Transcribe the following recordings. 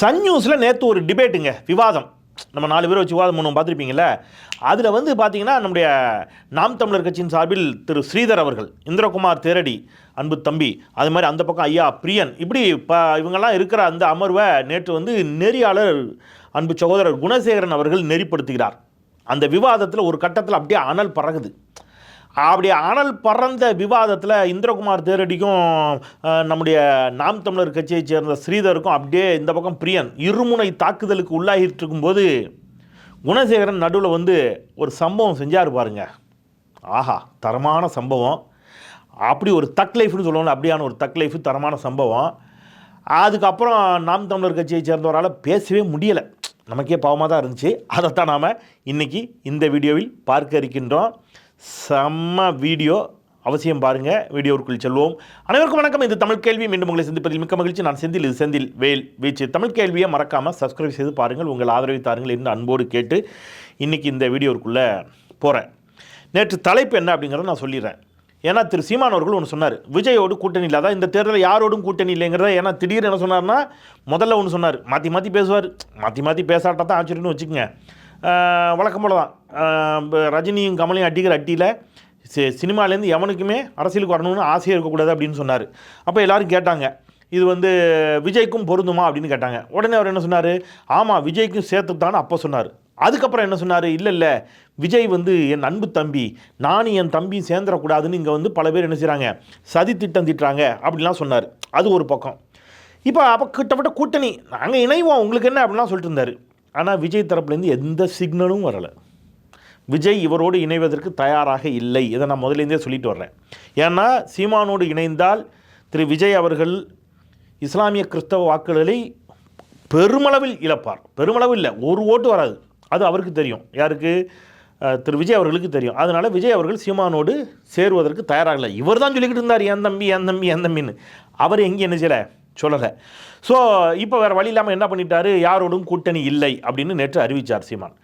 Sun நியூஸில் நேற்று ஒரு டிபேட்டுங்க விவாதம். நம்ம நாலு பேர் வச்சு விவாதம் பண்ணுவோம் பார்த்துருப்பீங்கல்ல? அதில் வந்து பார்த்தீங்கன்னா நம்முடைய நாம் தமிழர் கட்சியின் சார்பில் திரு ஸ்ரீதர் அவர்கள் இந்திரகுமார் தேரடி அன்பு தம்பி அது மாதிரி அந்த பக்கம் ஐயா பிரியன் இப்படி இப்போ இவங்கெல்லாம் இருக்கிற அந்த அமர்வை நேற்று வந்து நெறியாளர் அன்பு சகோதரர் குணசேகரன் அவர்கள் நெறிப்படுத்துகிறார். அந்த விவாதத்தில் ஒரு கட்டத்தில் அப்படியே அனல் பறகுது. அப்படி அனல் பறந்த விவாதத்தில் இந்திரகுமார் தேரடிக்கும் நம்முடைய நாம் தமிழர் கட்சியைச் சேர்ந்த ஸ்ரீதருக்கும் அப்படியே இந்த பக்கம் பிரியன் இருமுனை தாக்குதலுக்கு உள்ளாகிட்டு இருக்கும்போது குணசேகரன் நடுவில் வந்து ஒரு சம்பவம் செஞ்சார் பாருங்க. ஆஹா தரமான சம்பவம். அப்படி ஒரு தக் லைஃப்னு சொல்லுவோம்ல அப்படியான ஒரு தக் லைஃப் தரமான சம்பவம். அதுக்கப்புறம் நாம் தமிழர் கட்சியை சேர்ந்தவரால் பேசவே முடியலை. நமக்கே பாவமாக தான் இருந்துச்சு. அதைத்தான் நாம் இன்னைக்கு இந்த வீடியோவில் பார்க்க இருக்கின்றோம். செம்ம வீடியோ. அவசியம் பாருங்கள் வீடியோவுக்குள் செல்வோம். அனைவருக்கும் வணக்கம். இது தமிழ் கேள்வி. மீண்டும் உங்களை சந்திப்பதில் மிக்க மகிழ்ச்சி. நான் செந்தில். இது செந்தில் வேல் வீச்சு. தமிழ் கேள்வியை மறக்காமல் சப்ஸ்கிரைப் செய்து பாருங்கள். உங்கள் ஆதரவை தாருங்கள் என்று அன்போடு கேட்டு இன்றைக்கி இந்த வீடியோவுக்குள்ளே போகிறேன் நேற்று தலைப்பு என்ன அப்படிங்கிறத நான் சொல்லிடுறேன். ஏன்னா திரு சீமான் அவர்கள் ஒன்று சொன்னார். விஜயோடு கூட்டணி இல்லை அதான் இந்த தேர்தலில் யாரோடும் கூட்டணி இல்லைங்கிறத ஏன்னா திடீர்னு என்ன சொன்னார்னா முதல்ல ஒன்று சொன்னார். மாற்றி மாற்றி பேசுவார். மாற்றி மாற்றி பேசாட்டா தான் ஆச்சரியம்னு வச்சுக்கோங்க. வழக்கம் போல தான் ரஜினியும் கமலையும் அடிக்கிற அட்டியில் சி சினிமாலேருந்து எவனுக்குமே அரசியலுக்கு வரணும்னு ஆசையாக இருக்கக்கூடாது அப்படின்னு சொன்னார். அப்போ எல்லாரும் கேட்டாங்க இது வந்து விஜய்க்கும் பொருந்துமா அப்படின்னு கேட்டாங்க. உடனே அவர் என்ன சொன்னார் ஆமாம் விஜய்க்கும் சேர்த்துத்தான் அப்போ சொன்னார். அதுக்கப்புறம் என்ன சொன்னார் இல்லை இல்லை விஜய் வந்து என் அன்பு தம்பி நானும் என் தம்பியும் சேர்ந்துடக்கூடாதுன்னு இங்கே வந்து பல பேர் என்ன செய்கிறாங்க சதி திட்டம் திட்டுறாங்க அப்படிலாம் சொன்னார். அது ஒரு பக்கம். இப்போ அப்போ கிட்டத்தட்ட கூட்டணி நாங்கள் இணைவோம் உங்களுக்கு என்ன அப்படிலாம் சொல்லிட்டு இருந்தார். ஆனால் விஜய் தரப்புலேருந்து எந்த சிக்னலும் வரலை. விஜய் இவரோடு இணைவதற்கு தயாராக இல்லை. இதை நான் முதலேருந்தே சொல்லிட்டு வர்றேன். ஏன்னா சீமானோடு இணைந்தால் திரு விஜய் அவர்கள் இஸ்லாமிய கிறிஸ்தவ வாக்குகளை பெருமளவில் இழப்பார். பெருமளவு இல்லை. ஒரு ஓட்டு வராது. அது அவருக்கு தெரியும். யாருக்கு? திரு விஜய் அவர்களுக்கு தெரியும். அதனால் விஜய் அவர்கள் சீமானோடு சேருவதற்கு தயாராகலை. இவர் தான் சொல்லிக்கிட்டு இருந்தார் என் தம்பி என் தம்பி என் தம்பின்னு. அவர் எங்கேயும் என்ன செய்யலை? சொல்லலை. ஸோ இப்போ வேறு வழி இல்லாமல் என்ன பண்ணிட்டாரு? யாரோடும் கூட்டணி இல்லை அப்படின்னு நேற்று அறிவித்தார் சீமான்.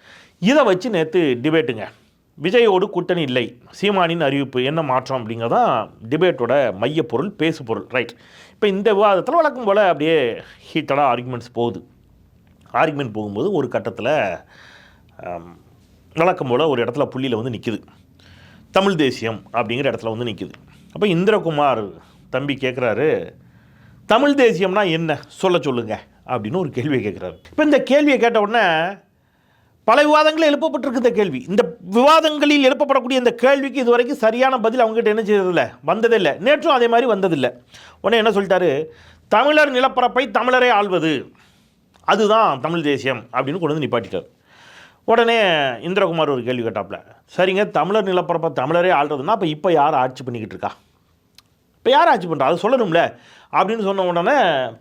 இதை வச்சு நேற்று டிபேட்டுங்க விஜயோடு கூட்டணி இல்லை. சீமானின் அறிவிப்பு என்ன மாற்றம் அப்படிங்கிறதான் டிபேட்டோட மையப்பொருள் பேசுபொருள் ரைட் இப்போ இந்த விவாதத்தில் வழக்கம் போல் அப்படியே ஹீட்டடாக ஆர்குமெண்ட்ஸ் போகுது. ஆர்குமெண்ட் போகும்போது ஒரு கட்டத்தில் வழக்கம் போல் ஒரு இடத்துல புள்ளியில் வந்து நிற்குது தமிழ் தேசியம் அப்படிங்கிற இடத்துல வந்து நிற்குது அப்போ இந்திரகுமார் தம்பி கேட்குறாரு தமிழ் தேசியம்னா என்ன? சொல்ல சொல்லுங்க அப்படின்னு ஒரு கேள்வியை கேட்குறாரு. இப்போ இந்த கேள்வியை கேட்ட உடனே பல விவாதங்கள் எழுப்பப்பட்டிருக்கு இந்த கேள்வி. இந்த விவாதங்களில் எழுப்பப்படக்கூடிய இந்த கேள்விக்கு இதுவரைக்கும் சரியான பதில் அவங்ககிட்ட என்ன செய்யறதில்ல வந்ததில்லை. நேற்றும் அதே மாதிரி வந்ததில்லை. உடனே என்ன சொல்லிட்டாரு? தமிழர் நிலப்பரப்பை தமிழரே ஆள்வது. அதுதான் தமிழ் தேசியம் அப்படின்னு கொண்டு வந்து நிப்பாட்டிட்டார். உடனே இந்திரகுமார் ஒரு கேள்வி கேட்டாப்புல சரிங்க தமிழர் நிலப்பரப்பை தமிழரே ஆள்றதுன்னா அப்போ இப்போ யார் ஆட்சி பண்ணிக்கிட்டு இருக்கா? இப்போ யார் ஆட்சி பண்ணுறா அது சொல்லணும்ல. அப்படின்னு சொன்ன உடனே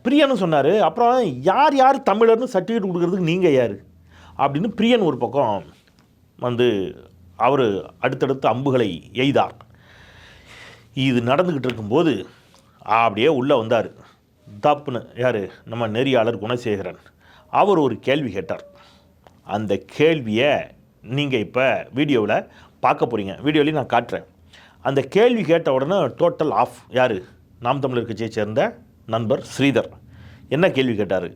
பிரியன்னு சொன்னார். அப்புறம் யார் யார் தமிழர்னு சர்டிஃபிகேட் கொடுக்கறதுக்கு நீங்கள் யார்? அப்படின்னு பிரியன் ஒரு பக்கம் வந்து அவர் அடுத்தடுத்து அம்புகளை எய்தார். இது நடந்துக்கிட்டு இருக்கும்போது அப்படியே உள்ளே வந்தார். தப்புன்னு யார்? நம்ம நெறியாளர் குணசேகரன். அவர் ஒரு கேள்வி கேட்டார். அந்த கேள்வியை நீங்கள் இப்போ வீடியோவில் பார்க்க போகிறீங்க வீடியோலையும் நான் காட்டுறேன். அந்த கேள்வி கேட்ட உடனே டோட்டல் ஆஃப் யார்? நாம் தமிழர் கட்சியை சேர்ந்த நண்பர் ஸ்ரீதர். என்ன கேள்வி கேட்டார்?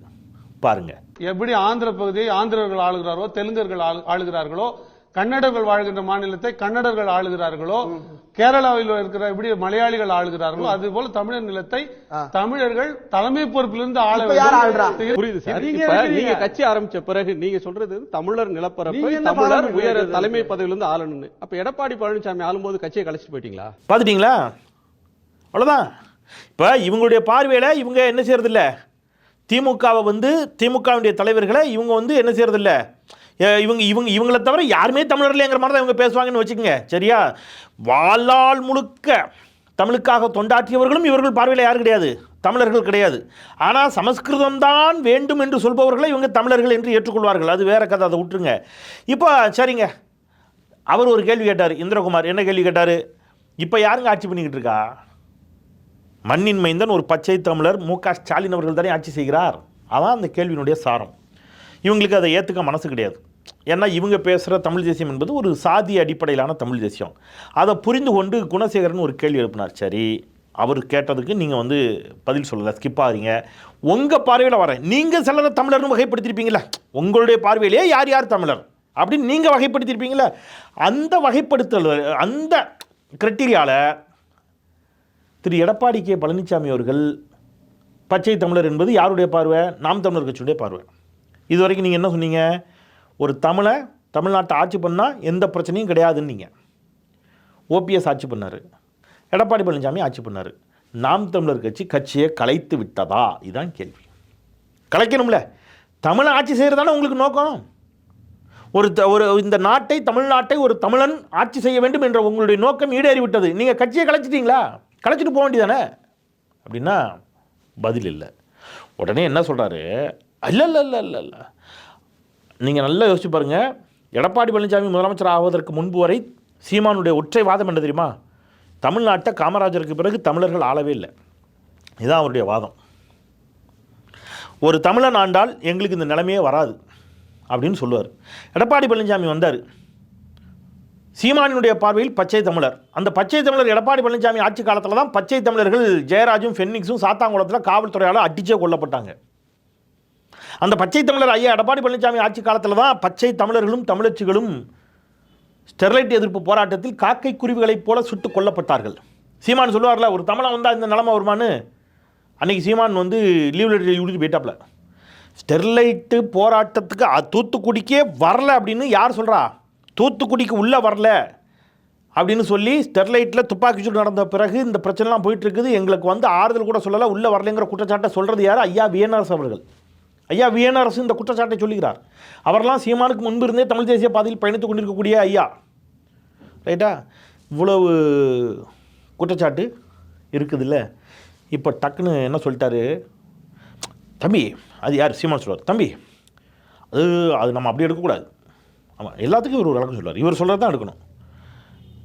பாருங்கள் எப்படி ஆந்திர பகுதியை ஆந்திரர்கள் ஆளுகிறாரோ தெலுங்கர்கள் ஆளு- ஆளுகிறார்களோ கன்னடர்கள் வாழ்கின்ற மாநிலத்தை கன்னடர்கள் ஆளுகிறார்களோ கேரளாவில் இருக்கிற எப்படி மலையாளிகள் ஆளுகிறார்களோ அது போல தமிழர் நிலத்தை தமிழர்கள் தலைமை பொறுப்பிலிருந்து ஆள இப்ப யார் ஆள்றா? வேண்டும். புரியுது சார். நீங்க கட்சி ஆரம்பிச்ச பிறகு நீங்க சொல்றது தமிழர் நிலப்பரப்பை தமிழர் உயர்? தலைமை பதவியில இருந்து ஆளணும்னு. அப்ப எடப்பாடி பழனிசாமி ஆளும்போது கட்சியை கழிச்சிட்டு போயிட்டீங்களா? பார்த்துட்டிங்களா? அவ்வளோதான் இப்போ இவங்களுடைய பார்வையில் இவங்க என்ன செய்யறதில்ல? திமுகவை வந்து திமுகவுடைய தலைவர்களை இவங்க வந்து என்ன செய்யறதில்ல? அஹ் இவங்க இவங்க இவங்களை தவிர யாருமே தமிழர் இல்லைங்கிற மாதிரி தான் இவங்க பேசுவாங்கன்னு வச்சுக்கோங்க. சரியா? வாழால் முழுக்க தமிழுக்காக தொண்டாற்றியவர்களும் இவர்கள் பார்வையில் யாரும் கிடையாது. தமிழர்கள் கிடையாது. ஆனால் சமஸ்கிருதம் தான் வேண்டும் என்று சொல்பவர்களை இவங்க தமிழர்கள் என்று ஏற்றுக்கொள்வார்கள். அது வேற கதை அதை விட்டுருங்க. இப்போ சரிங்க. அவர் ஒரு கேள்வி கேட்டார் இந்திரகுமார். என்ன கேள்வி கேட்டார்? இப்போ யாருங்க ஆட்சி பண்ணிக்கிட்டு இருக்கா? மண்ணின் மைந்தன் ஒரு பச்சை தமிழர் மு க ஸ்டாலின் அவர்கள் தானே ஆட்சி செய்கிறார். அதான் அந்த கேள்வியினுடைய சாரம். இவங்களுக்கு அதை ஏற்றுக்க மனசு கிடையாது. ஏன்னா இவங்க பேசுகிற தமிழ் தேசியம் என்பது ஒரு சாதி அடிப்படையிலான தமிழ் தேசியம். அதை புரிந்து கொண்டு குணசேகரன் ஒரு கேள்வி எழுப்பினார். சரி அவர் கேட்டதுக்கு நீங்கள் வந்து பதில் சொல்லலை ஸ்கிப் ஆகிறீங்க. உங்கள் பார்வையில் வரேன். நீங்கள் சிலரை தமிழர்னு வகைப்படுத்தியிருப்பீங்களா உங்களுடைய பார்வையிலேயே யார் யார் தமிழர்? அப்படின்னு நீங்கள் வகைப்படுத்தியிருப்பீங்களா அந்த வகைப்படுத்தல் அந்த கிரைட்டீரியாவில் திரு எடப்பாடி கே. பழனிசாமி அவர்கள் பச்சை தமிழர் என்பது யாருடைய பார்வை? நாம் தமிழர் கட்சியுடைய பார்வை. இது வரைக்கும் நீங்கள் என்ன சொன்னீங்க? ஒரு தமிழை தமிழ்நாட்டை ஆட்சி பண்ணால் எந்த பிரச்சனையும் கிடையாதுன்னு நீங்கள் ஓபிஎஸ் ஆட்சி பண்ணார். எடப்பாடி பழனிசாமி ஆட்சி பண்ணார். நாம் தமிழர் கட்சி கட்சியை கலைத்து விட்டதா? இதுதான் கேள்வி. கலைக்கணும்ல. தமிழை ஆட்சி செய்கிறது தானே உங்களுக்கு நோக்கம்? ஒரு த- ஒரு இந்த நாட்டை தமிழ்நாட்டை ஒரு தமிழன் ஆட்சி செய்ய வேண்டும் என்ற உங்களுடைய நோக்கம் ஈடேறிவிட்டது. நீங்கள் கட்சியை கலைச்சிட்டிங்களா? கலைச்சிட்டு போக வேண்டியதானே? அப்படின்னா பதில் இல்லை. உடனே என்ன சொல்கிறாரு இல்லை இல்லை இல்லை இல்லை இல்லை நீங்கள் நல்லா யோசிச்சு பாருங்கள் எடப்பாடி பழனிசாமி முதலமைச்சர் ஆவதற்கு முன்பு வரை சீமானுடைய ஒற்றை வாதம் என்ன தெரியுமா? தமிழ்நாட்டை காமராஜருக்கு பிறகு தமிழர்கள் ஆளவே இல்லை. இதுதான் அவருடைய வாதம். ஒரு தமிழன் ஆண்டால் எங்களுக்கு இந்த நிலைமையே வராது அப்படின்னு சொல்லுவார். எடப்பாடி பழனிசாமி வந்தார். சீமானினுடைய பார்வையில் பச்சை தமிழர். அந்த பச்சை தமிழர் எடப்பாடி பழனிசாமி ஆட்சி காலத்தில் தான் பச்சை தமிழர்கள் ஜெயராஜும் ஃபென்னிக்ஸும் சாத்தாங்குளத்தில் காவல்துறையால் அடிச்சே கொல்லப்பட்டாங்க. அந்த பச்சை தமிழர் ஐயா எடப்பாடி பழனிசாமி ஆட்சி காலத்தில் தான் பச்சை தமிழர்களும் தமிழச்சிகளும் ஸ்டெர்லைட் எதிர்ப்பு போராட்டத்தில் காக்கை குருவிகளைப் போல சுட்டு கொல்லப்பட்டார்கள். சீமான் சொல்லுவார்ல ஒரு தமிழன் வந்தால் இந்த நிலமை வருமானு அன்றைக்கி சீமான் வந்து லீவ் லெட்டர் எழுதி போயிட்டாப்ல. ஸ்டெர்லைட்டு போராட்டத்துக்கு அ- தூத்துக்குடிக்கே வரல அப்படின்னு யார் சொல்கிறா தூத்துக்குடிக்கு உள்ளே வரல அப்படின்னு சொல்லி ஸ்டெர்லைட்டில் துப்பாக்கி சூடு நடந்த பிறகு இந்த பிரச்சனைலாம் போயிட்டு இருக்குது. எங்களுக்கு வந்து ஆறுதல் கூட சொல்லலை உள்ளே வரலைங்கிற குற்றச்சாட்டை சொல்கிறது யார்? ஐயா விஎன்ஆர்எஸ் அவர்கள். ஐயா விஎன்ஆர்எஸ் இந்த குற்றச்சாட்டை சொல்லுகிறார். அவரெல்லாம் சீமானுக்கு முன்பு இருந்தே தமிழ் தேசிய பாதையில் பயணித்துக் கொண்டிருக்கக்கூடிய ஐயா. ரைட்டா இவ்வளவு குற்றச்சாட்டு இருக்குதுல்ல. இப்போ டக்குன்னு என்ன சொல்லிட்டாரு? தம்பி அது யார்? சீமான் சொல்லுவார் தம்பி அது அது நம்ம அப்படி எடுக்கக்கூடாது. ஆமாம் எல்லாத்துக்கும் இவர் ஒரு விளக்கம் சொல்லுவார் இவர் சொல்கிறது தான் எடுக்கணும்.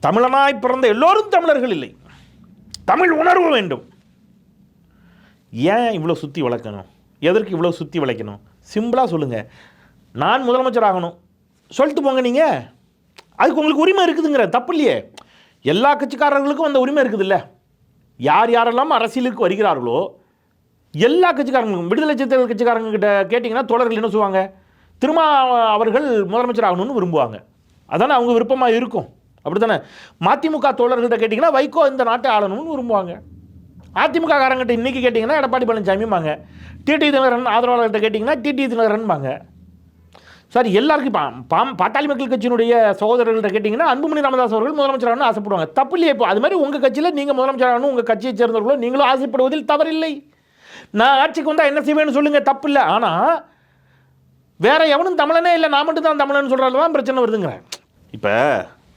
தமிழனாய் பிறந்த எல்லோரும் தமிழர்கள் இல்லை. தமிழ் உணர்வு வேண்டும். ஏன் இவ்வளோ சுற்றி வளர்க்கணும்? எதற்கு இவ்வளோ சுற்றி வளைக்கணும்? சிம்பிளாக சொல்லுங்கள் நான் முதலமைச்சர் ஆகணும். சொல்லிட்டு போங்க நீங்கள் அதுக்கு உங்களுக்கு உரிமை இருக்குதுங்கிற தப்பு இல்லையே. எல்லா கட்சிக்காரர்களுக்கும் அந்த உரிமை இருக்குதுல்ல. யார் யாரெல்லாம் அரசியலுக்கு வருகிறார்களோ எல்லா கட்சிக்காரங்களும் விடுதலை சிறுத்தைகள் கட்சிக்காரங்க கிட்ட கேட்டிங்கன்னா தோழர்கள் என்ன சொல்லுவாங்க? திரும்ப அவர்கள் முதலமைச்சர் ஆகணும்னு விரும்புவாங்க. அதானே அவங்க விருப்பமாக இருக்கும். அப்படி தானே மதிமுக தோழர்கள்ட்ட கேட்டிங்கன்னா வைகோ இந்த நாட்டை ஆளணும்னு விரும்புவாங்க. அதிமுக காரங்கிட்ட இன்றைக்கி கேட்டிங்கன்னா எடப்பாடி பழனிசாமிம்பாங்க. டிடி தினகரன் ஆதரவாளர்கிட்ட கேட்டிங்கன்னா டிடி தினகரன்பாங்க சார் எல்லாருக்கும் இப்போ பாம் பாட்டாளி மக்கள் கட்சியினுடைய சகோதரர்கள்ட்ட கேட்டிங்கன்னா அன்புமணி ராமதாஸ் அவர்கள் முதலமைச்சர் ஆசைப்படுவாங்க. தப்பு இல்லையே இப்போ. அது மாதிரி உங்கள் கட்சியில் நீங்கள் முதலமைச்சர் உங்கள் கட்சியை சேர்ந்தவர்களோ நீங்களும் ஆசைப்படுவதில் தவறில்லை. நான் ஆட்சிக்கு வந்தால் என்ன செய்வேன்னு சொல்லுங்கள் தப்பு இல்லை ஆனால் வேற எவனும் தமிழனே இல்லை. நான் மட்டும் தான் தமிழன் சொல்கிறால தான் பிரச்சனை வருதுங்கிறேன் இப்போ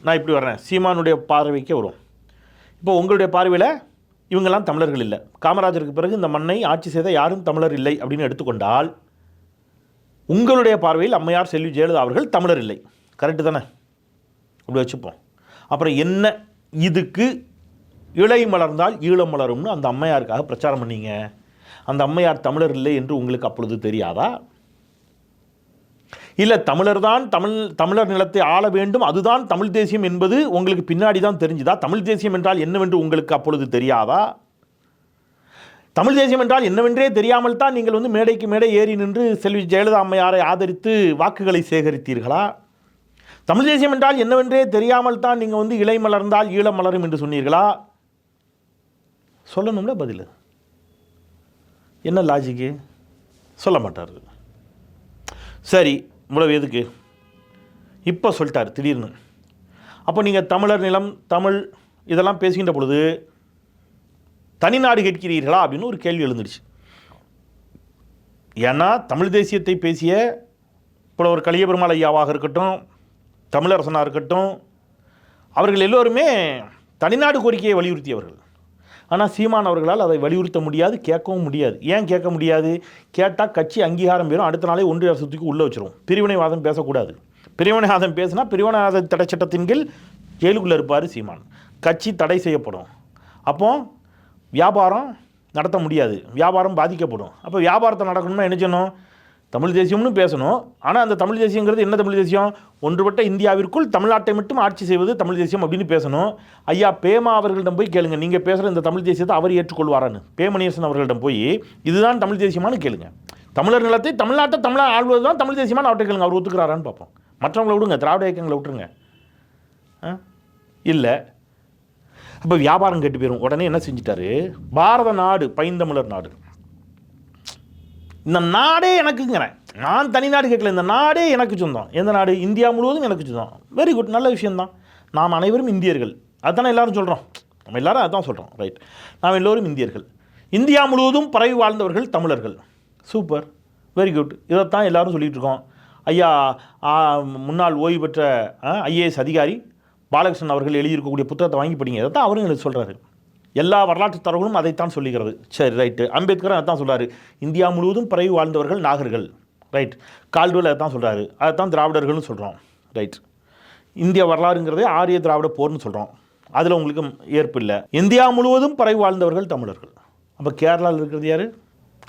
நான் இப்படி வர்றேன். சீமானுடைய பார்வைக்கே வரும் இப்போ உங்களுடைய பார்வையில் இவங்கெல்லாம் தமிழர்கள் இல்லை. காமராஜருக்கு பிறகு இந்த மண்ணை ஆட்சி செய்த யாரும் தமிழர் இல்லை அப்படின்னு எடுத்துக்கொண்டால் உங்களுடைய பார்வையில் அம்மையார் செல்வி ஜெயலலிதா அவர்கள் தமிழர் இல்லை. கரெக்டு தானே? அப்படி வச்சுப்போம். அப்புறம் என்ன இதுக்கு இலை மலர்ந்தால் ஈழம் மலரும்னு அந்த அம்மையாருக்காக பிரச்சாரம் பண்ணீங்க. அந்த அம்மையார் தமிழர் இல்லை என்று உங்களுக்கு அப்பொழுது தெரியாதா? இல்லை தமிழர் தான் தமிழ் தமிழர் நிலத்தை ஆள வேண்டும். அதுதான் தமிழ் தேசியம் என்பது உங்களுக்கு பின்னாடி தான் தெரிஞ்சுதா? தமிழ் தேசியம் என்றால் என்னவென்று உங்களுக்கு அப்பொழுது தெரியாதா? தமிழ் தேசியம் என்றால் என்னவென்றே தெரியாமல் தான் நீங்கள் வந்து மேடைக்கு மேடை ஏறி நின்று செல்வி ஜெயலலிதா அம்மையாரை ஆதரித்து வாக்குகளை சேகரித்தீர்களா? தமிழ் தேசியம் என்றால் என்னவென்றே தெரியாமல் தான் நீங்கள் வந்து இலை மலர்ந்தால் ஈழம் மலரும் என்று சொன்னீர்களா? சொல்லணும்ல பதில். என்ன லாஜிக்கு சொல்ல மாட்டார் சரி இவ்வளவு எதுக்கு? இப்போ சொல்லிட்டார் திடீர்னு. அப்போ நீங்கள் தமிழர் நிலம் தமிழ் இதெல்லாம் பேசுகின்ற பொழுது தனிநாடு கேட்கிறீர்களா அப்படின்னு ஒரு கேள்வி எழுந்துடுச்சு. ஏன்னா தமிழ் தேசியத்தை பேசிய புலவர் கலியபெருமாள் ஐயாவாக இருக்கட்டும் தமிழரசனாக இருக்கட்டும் அவர்கள் எல்லோருமே தனிநாடு கோரிக்கையை வலியுறுத்தியவர்கள். ஆனால் சீமான் அவர்களால் அதை வலியுறுத்த முடியாது கேட்கவும் முடியாது. ஏன் கேட்க முடியாது? கேட்டால் கட்சி அங்கீகாரம் பெறும் அடுத்த நாளே ஒன்றிய அரசுக்கு உள்ளே வச்சிரும். பிரிவினைவாதம் பேசக்கூடாது. பிரிவினைவாதம் பேசினா பிரிவினைவாத தடை சட்டத்தின் கீழ் ஜெயிலுக்குள்ளே இருப்பார் சீமான். கட்சி தடை செய்யப்படும். அப்போ வியாபாரம் நடத்த முடியாது. வியாபாரம் பாதிக்கப்படும். அப்போ வியாபாரத்தை நடக்கணும்னா என்ன செய்யணும்? தமிழ் தேசியம்னு பேசணும். ஆனால் அந்த தமிழ் தேசியங்கிறது என்ன தமிழ் தேசியம்? ஒன்றுபட்ட இந்தியாவிற்குள் தமிழ்நாட்டை மட்டும் ஆட்சி செய்வது தமிழ் தேசியம் அப்படின்னு பேசணும். ஐயா பேமா அவர்களிடம் போய் கேளுங்க. நீங்கள் பேசுகிற இந்த தமிழ் தேசியத்தை அவர் ஏற்றுக்கொள்வாரான்னு. பேமணியசன் அவர்களிடம் போய் இதுதான் தமிழ் தேசியமானு கேளுங்க. தமிழர் நிலத்தை தமிழ்நாட்டை தமிழாக ஆள்வது தான் தமிழ் தேசியமான அவர்கிட்ட கேளுங்க. அவர் ஒத்துக்கிறாரான்னு பார்ப்போம். மற்றவங்களை விடுங்க. திராவிட இயக்கங்களை விட்டுருங்க. இல்லை. அப்போ வியாபாரம் கெட்டு போயிடும் உடனே என்ன செஞ்சிட்டாரு? பாரத நாடு பைந்தமிழர் நாடு. இந்த நாடே எனக்குங்கிறேன். நான் தனி நாடு கேட்கல இந்த நாடே எனக்கு சொந்தம். எந்த நாடு? இந்தியா முழுவதும் எனக்கு சொந்தம். வெரி குட் நல்ல விஷயம்தான். நாம் அனைவரும் இந்தியர்கள். அதுதானே எல்லாரும் சொல்கிறோம் நம்ம எல்லாரும் அதான் சொல்கிறோம் ரைட் நாம் எல்லோரும் இந்தியர்கள். இந்தியா முழுவதும் பரவி வாழ்ந்தவர்கள் தமிழர்கள். சூப்பர் வெரி குட் இதைத்தான் எல்லாரும் சொல்லிகிட்ருக்கோம் இருக்கோம் ஐயா முன்னாள் ஓய்வு பெற்ற ஐஏஎஸ் அதிகாரி பாலகிருஷ்ணன் அவர்கள் எழுதியிருக்கக்கூடிய புத்தகத்தை வாங்கி படிங்க. இதை தான் அவரும் எனக்கு சொல்கிறாரு எல்லா வரலாற்று தரவுகளும் அதைத்தான் சொல்லுகிறது. சரி ரைட்டு அம்பேத்கர் அதைத்தான் சொல்கிறார் இந்தியா முழுவதும் பரவி வாழ்ந்தவர்கள் நாகர்கள். ரைட் கால்டுவல் அதைத்தான் சொல்கிறாரு அதைத்தான் திராவிடர்கள்னு சொல்கிறோம் ரைட் இந்திய வரலாறுங்கிறதே ஆரிய திராவிட போர்னு சொல்கிறோம் அதில் உங்களுக்கு ஏற்பு இல்லை. இந்தியா முழுவதும் பரவி வாழ்ந்தவர்கள் தமிழர்கள். அப்போ கேரளாவில் இருக்கிறது யார்?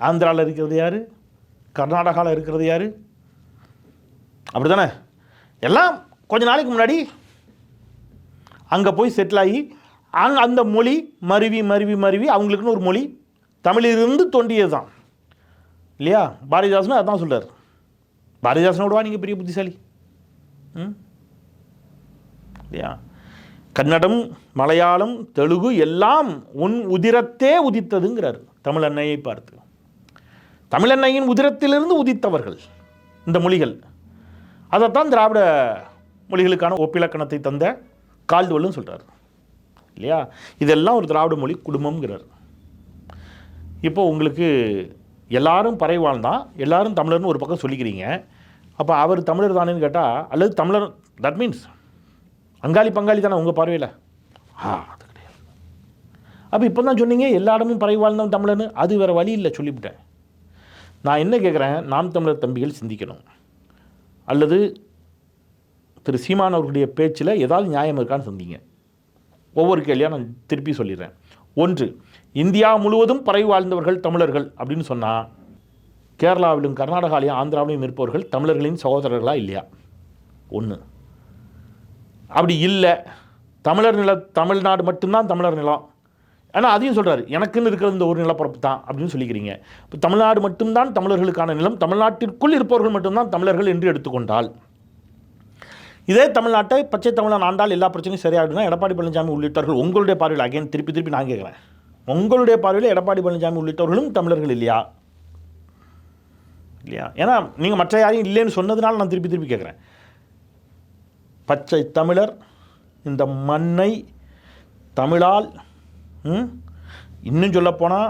ஆந்திராவில் இருக்கிறது யார்? கர்நாடகாவில் இருக்கிறது யார்? அப்படி தானே எல்லாம் கொஞ்ச நாளைக்கு முன்னாடி அங்கே போய் செட்டில் ஆகி அங் அந்த மொழி மருவி மருவி மருவி அவங்களுக்குன்னு ஒரு மொழி தமிழிலிருந்து தோன்றியது தான் இல்லையா? பாரதிதாசனும் அதான் சொல்றார். பாரதிதாசனோடவா நீங்கள் பெரிய புத்திசாலி? ம்? இல்லையா? கன்னடம் மலையாளம் தெலுங்கு எல்லாம் உன் உதிரத்தே உதித்ததுங்கிறார் தமிழன்னையை பார்த்து. தமிழன்னையின் உதிரத்திலிருந்து உதித்தவர்கள் இந்த மொழிகள். அதைத்தான் திராவிட மொழிகளுக்கான ஒப்பிலக்கணத்தை தந்த கால்டுவல்னு சொல்கிறார் இல்லையா? இதெல்லாம் ஒரு திராவிட மொழி குடும்பம்ங்கிறார். இப்போ உங்களுக்கு எல்லாரும் பறை வாழ்ந்தான் எல்லாரும் தமிழர்னு ஒரு பக்கம் சொல்லிக்கிறீங்க. அப்போ அவர் தமிழர் தானேன்னு கேட்டால் அல்லது தமிழர் தட் மீன்ஸ் அங்காளி பங்காளி தானே உங்கள் பார்வையில்? ஆ அது கிடையாது. அப்போ இப்போ தான் சொன்னீங்க எல்லா இடமும் பறை வாழ்ந்தவன் தமிழர்னு. அது வேறு வழி இல்லை சொல்லிவிட்டேன். நான் என்ன கேட்குறேன் நாம் தமிழர் தம்பிகள் சிந்திக்கணும். அல்லது திரு சீமான் அவர்களுடைய பேச்சில் ஏதாவது நியாயம் இருக்கான்னு சொன்னீங்க. ஒவ்வொரு கேள்வியாக நான் திருப்பி சொல்லிடுறேன். ஒன்று இந்தியா முழுவதும் பரவி வாழ்ந்தவர்கள் தமிழர்கள் அப்படின்னு சொன்னால் கேரளாவிலும் கர்நாடகாவிலும் ஆந்திராவிலும் இருப்பவர்கள் தமிழர்களின் சகோதரர்களா இல்லையா? ஒன்று அப்படி இல்லை தமிழர் நில தமிழ்நாடு மட்டும்தான் தமிழர் நிலம். ஆனால் அதையும் சொல்கிறார் எனக்குன்னு இருக்கிற இந்த ஒரு நிலப்பரப்பு தான் அப்படின்னு சொல்லிக்கிறீங்க. இப்போ தமிழ்நாடு மட்டும்தான் தமிழர்களுக்கான நிலம் தமிழ்நாட்டிற்குள் இருப்பவர்கள் மட்டும்தான் தமிழர்கள் என்று எடுத்துக்கொண்டால் இதே தமிழ்நாட்டை பச்சை தமிழன் ஆண்டால் எல்லா பிரச்சனையும் சரியாகிடும்னா எடப்பாடி பழனிசாமி உள்ளிட்டவர்கள் உங்களுடைய பார்வையில் அகைன் திருப்பி திருப்பி நான் கேட்குறேன். உங்களுடைய பார்வையில் எடப்பாடி பழனிசாமி உள்ளிட்டவர்களும் தமிழர்கள் இல்லையா? இல்லையா? ஏன்னா நீங்கள் மற்ற யாரையும் இல்லைன்னு சொன்னதுனால நான் திருப்பி திருப்பி கேட்குறேன். பச்சை தமிழர் இந்த மண்ணை தமிழால் ம், இன்னும் சொல்லப்போனால்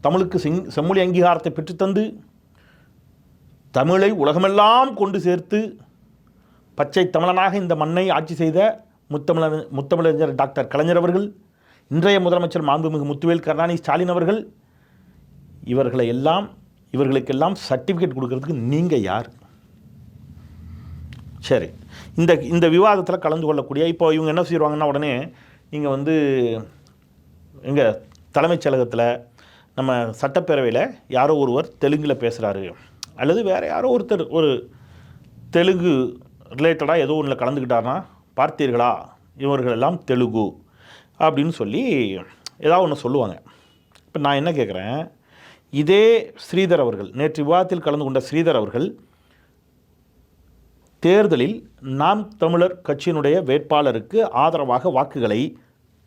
தமிழுக்கு செங் செம்மொழி அங்கீகாரத்தை பெற்றுத்தந்து தமிழை உலகமெல்லாம் கொண்டு சேர்த்து பச்சை தமிழனாக இந்த மண்ணை ஆட்சி செய்த முத்தமிழர் முத்தமிழறிஞர் டாக்டர் கலைஞர் அவர்கள் இன்றைய முதலமைச்சர் மாண்புமிகு முத்துவேல் கருணாநிதி ஸ்டாலின் அவர்கள் இவர்களை எல்லாம் இவர்களுக்கெல்லாம் சர்டிஃபிகேட் கொடுக்கறதுக்கு நீங்கள் யார்? சரி இந்த இந்த விவாதத்தில் கலந்து கொள்ளக்கூடிய இப்போ இவங்க என்ன செய்வாங்கன்னா உடனே இங்கே வந்து எங்கள் தலைமைச் செயலகத்தில் நம்ம சட்டப்பேரவையில் யாரோ ஒருவர் தெலுங்கில் பேசுகிறாரு அல்லது வேறு யாரோ ஒருத்தர் ஒரு தெலுங்கு ரிலேட்டடாக ஏதோ ஒன்றில் கலந்துக்கிட்டாருன்னா பார்த்தீர்களா? இவர்கள் எல்லாம் தெலுங்கு அப்படின்னு சொல்லி ஏதாவது ஒன்று சொல்லுவாங்க. இப்போ நான் என்ன கேட்குறேன் இதே ஸ்ரீதர் அவர்கள் நேற்று விவாதத்தில் கலந்து கொண்ட ஸ்ரீதர் அவர்கள் தேர்தலில் நாம் தமிழர் கட்சியினுடைய வேட்பாளருக்கு ஆதரவாக வாக்குகளை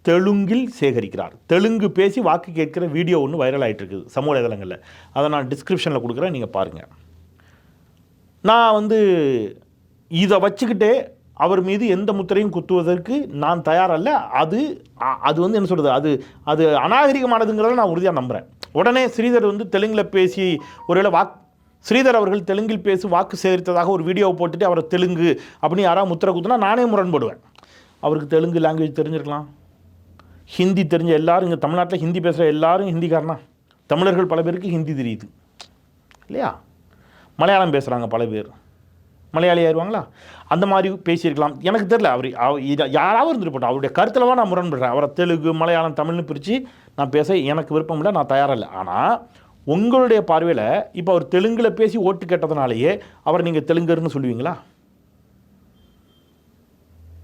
தெலுங்கில் சேகரிக்கிறார். தெலுங்கு பேசி வாக்கு கேட்கிற வீடியோ ஒன்று வைரல் ஆயிட்டு இருக்குது சமூக வலைதளங்களில். அதை நான் டிஸ்கிரிப்ஷனில் கொடுக்குறேன் நீங்கள் பாருங்கள் நான் வந்து இதை வச்சுக்கிட்டே அவர் மீது எந்த முத்திரையும் குத்துவதற்கு நான் தயாரல்ல. அது அது வந்து என்ன சொல்கிறது அது அது அநாகரிகமானதுங்கிறத நான் உறுதியாக நம்புகிறேன் உடனே ஸ்ரீதர் வந்து தெலுங்கில் பேசி ஒருவேளை வாக் ஸ்ரீதர் அவர்கள் தெலுங்கில் பேசி வாக்கு சேகரித்ததாக ஒரு வீடியோவை போட்டுட்டு அவரை தெலுங்கு அப்படின்னு யாராவது முத்திரை குத்துனா நானே முரண்படுவேன். அவருக்கு தெலுங்கு லாங்குவேஜ் தெரிஞ்சிருக்கலாம். ஹிந்தி தெரிஞ்ச எல்லாரும் இங்கே தமிழ்நாட்டில் ஹிந்தி பேசுகிற எல்லாரும் ஹிந்திக்காரனா? தமிழர்கள் பல பேருக்கு ஹிந்தி தெரியுது. இல்லையா? மலையாளம் பேசுகிறாங்க பல பேர். மலையாளி ஆயிடுவாங்களா அந்த மாதிரி பேசியிருக்கலாம். எனக்கு தெரியல அவர் அவ- யாராவது இருந்துட்டு போட்டோம் அவருடைய கருத்தில் நான் முரண்படுறேன். அவரை தெலுங்கு மலையாளம் தமிழ்னு பிரித்து நான் பேச எனக்கு விருப்பம் இல்லை நான் தயாராக இல்லை. ஆனால் உங்களுடைய பார்வையில் இப்போ அவர் தெலுங்கில் பேசி ஓட்டு கேட்டதுனாலேயே அவரை நீங்கள் தெலுங்கர்னு சொல்லுவீங்களா?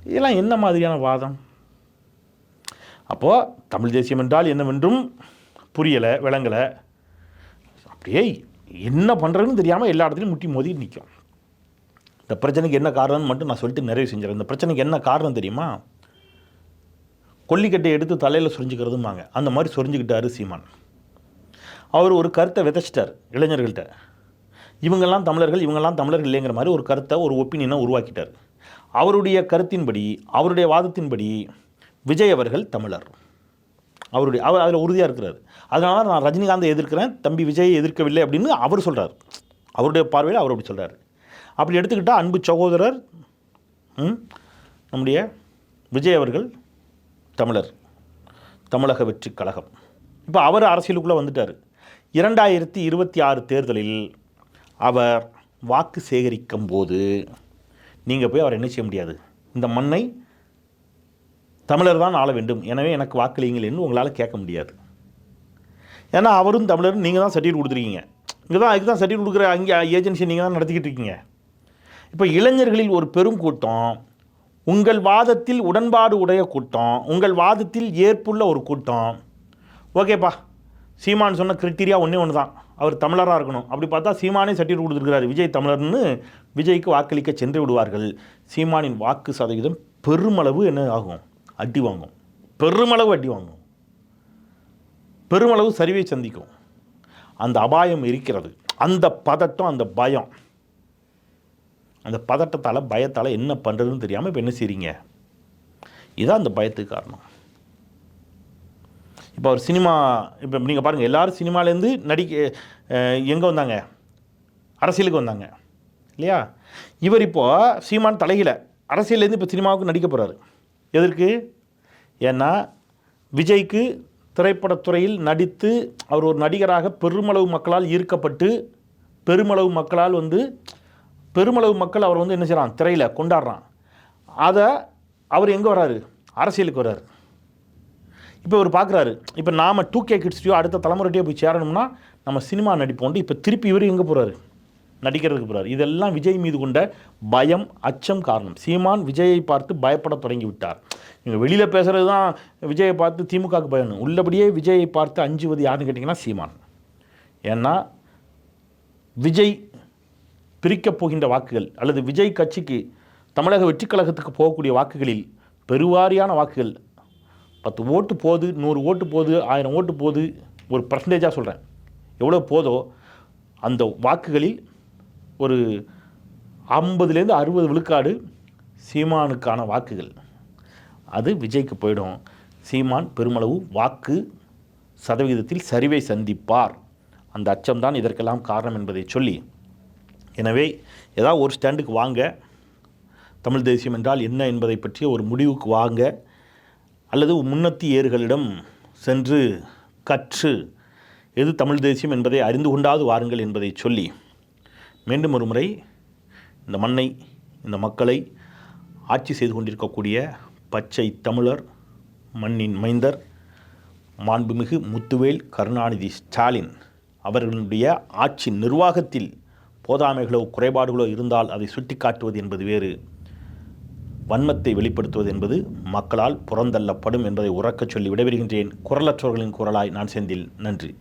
இதெல்லாம் என்ன மாதிரியான வாதம்? அப்போது தமிழ் தேசியம் என்றால் என்னவென்றும் புரியலை விளங்கலை. அப்படியே என்ன பண்ணுறதுன்னு தெரியாமல் எல்லா இடத்துலையும் முட்டி மோதி நிற்கும் இந்த பிரச்சனைக்கு என்ன காரணம்னு மட்டும் நான் சொல்லிட்டு நிறைவு செஞ்சிடறேன். இந்த பிரச்சனைக்கு என்ன காரணம் தெரியுமா? கொல்லிக்கட்டை எடுத்து தலையில் சொரிஞ்சுக்கிறதுமாங்க அந்த மாதிரி சொரிஞ்சுக்கிட்டாரு சீமான். அவர் ஒரு கருத்தை விதைச்சிட்டார் இளைஞர்கள்ட்ட. இவங்கெல்லாம் தமிழர்கள் இவங்கெல்லாம் தமிழர்கள் இல்லைங்கிற மாதிரி ஒரு கருத்தை ஒரு ஒப்பீனியனை உருவாக்கிட்டார். அவருடைய கருத்தின்படி அவருடைய வாதத்தின்படி விஜய் அவர்கள் தமிழர். அவருடைய அவர் அதில் உறுதியாக இருக்கிறார். அதனால நான் ரஜினிகாந்தை எதிர்க்கிறேன் தம்பி விஜயை எதிர்க்கவில்லை அப்படின்னு அவர் சொல்கிறார் அவருடைய பார்வையில் அவர் அப்படி சொல்கிறார் அப்படி எடுத்துக்கிட்டால் அன்பு சகோதரர் ம், நம்முடைய விஜய் அவர்கள் தமிழர் தமிழக வெற்றி கழகம். இப்போ அவர் அரசியலுக்குள்ளே வந்துட்டார். இரண்டாயிரத்தி இருபத்தி ஆறு தேர்தலில் அவர் வாக்கு சேகரிக்கும் போது நீங்கள் போய் அவர் என்ன செய்ய முடியாது? இந்த மண்ணை தமிழர் தான் ஆள வேண்டும். எனவே எனக்கு வாக்களியுங்கள் என்று உங்களால் கேட்க முடியாது. ஏன்னா அவரும் தமிழரும் நீங்கள் தான் சர்டிஃபிகேட் கொடுத்துருக்கீங்க. இங்கே தான் அதுக்கு தான் சர்டிஃபிகேட் கொடுக்குற அங்கே ஏஜென்சி நீங்கள் தான் நடத்திக்கிட்டு இருக்கீங்க. இப்போ இளைஞர்களில் ஒரு பெரும் கூட்டம் உங்கள் வாதத்தில் உடன்பாடு உடைய கூட்டம் உங்கள் வாதத்தில் ஏற்புள்ள ஒரு கூட்டம். ஓகேப்பா சீமான் சொன்ன கிரிட்டீரியா ஒன்றே ஒன்று தான் அவர் தமிழராக இருக்கணும். அப்படி பார்த்தா சீமானே சர்டிஃபிகேட் கொடுத்துருக்கிறார். விஜய் தமிழர்னு விஜய்க்கு வாக்களிக்க சென்று விடுவார்கள். சீமானின் வாக்கு சதவீதம் பெருமளவு என்ன ஆகும்? அடி வாங்கும். பெருமளவு அடி வாங்கும். பெருமளவு சரிவை சந்திக்கும். அந்த அபாயம் இருக்கிறது. அந்த பதட்டம் அந்த பயம். அந்த பதட்டத்தால் பயத்தால் என்ன பண்ணுறதுன்னு தெரியாமல் இப்போ என்ன செய்றீங்க? இதுதான் அந்த பயத்துக்கு காரணம். இப்போ அவர் சினிமா இப்போ நீங்கள் பாருங்கள் எல்லாரும் சினிமாலேருந்து நடிக்க எங்கே வந்தாங்க? அரசியலுக்கு வந்தாங்க. இல்லையா? இவர் இப்போது சீமான் தலையில அரசியல்லேருந்து இப்போ சினிமாவுக்கு நடிக்க போகிறாரு எதற்கு? ஏன்னா விஜய்க்கு திரைப்படத்துறையில் நடித்து அவர் ஒரு நடிகராக பெருமளவு மக்களால் ஈர்க்கப்பட்டு பெருமளவு மக்களால் வந்து பெருமளவு மக்கள் அவர் வந்து என்ன செய்கிறான் திரையில் கொண்டாடுறான். அதை அவர் எங்கே வராரு அரசியலுக்கு வராரு இப்போ இவர் பார்க்குறாரு இப்போ நாம் டூ கே கிட்ஸ்டையோ அடுத்த தலைமுறைட்டையோ போய் சேரணும்னா நம்ம சினிமா நடிப்போண்டு இப்போ திருப்பி இவர் எங்கே போகிறாரு நடிக்கிறதுக்கு போகிறார் இதெல்லாம் விஜய் மீது கொண்ட பயம் அச்சம் காரணம். சீமான் விஜயை பார்த்து பயப்பட தொடங்கி விட்டார். இங்கே வெளியில் பேசுகிறது தான் விஜயை பார்த்து திமுகவுக்கு பயணம் உள்ளபடியே விஜயை பார்த்து அஞ்சுவது யாருன்னு கேட்டிங்கன்னா சீமான். ஏன்னா விஜய் பிரிக்கப் போகின்ற வாக்குகள் அல்லது விஜய் கட்சிக்கு தமிழக வெற்றிக் கழகத்துக்கு போகக்கூடிய வாக்குகளில் பெருவாரியான வாக்குகள். பத்து ஓட்டு போகுது நூறு ஓட்டு போகுது ஆயிரம் ஓட்டு போகுது ஒரு பர்சன்டேஜாக சொல்கிறேன் எவ்வளோ போதோ அந்த வாக்குகளில் ஒரு ஐம்பதுலேருந்து அறுபது விழுக்காடு சீமானுக்கான வாக்குகள். அது விஜய்க்கு போயிடும். சீமான் பெருமளவு வாக்கு சதவிகிதத்தில் சரிவை சந்திப்பார். அந்த அச்சம்தான் இதற்கெல்லாம் காரணம் என்பதை சொல்லி எனவே ஏதாவது ஒரு ஸ்டாண்டுக்கு வாங்க. தமிழ் தேசியம் என்றால் என்ன என்பதை பற்றிய ஒரு முடிவுக்கு வாங்க. அல்லது முன்னத்தி ஏறுகளிடம் சென்று கற்று எது தமிழ் தேசியம் என்பதை அறிந்து கொண்டாது வாருங்கள் என்பதை சொல்லி மீண்டும் ஒரு முறை இந்த மண்ணை இந்த மக்களை ஆட்சி செய்து கொண்டிருக்கக்கூடிய பச்சை தமிழர் மண்ணின் மைந்தர் மாண்புமிகு முத்துவேல் கருணாநிதி ஸ்டாலின் அவர்களுடைய ஆட்சி நிர்வாகத்தில் போதாமைகளோ குறைபாடுகளோ இருந்தால் அதை சுட்டிக்காட்டுவது என்பது வேறு. வன்மத்தை வெளிப்படுத்துவது என்பது மக்களால் புறந்தள்ளப்படும் என்பதை உறக்கச் சொல்லி விடைபெறுகின்றேன். குரலற்றோர்களின் குரலாய் நான் செந்தில். நன்றி.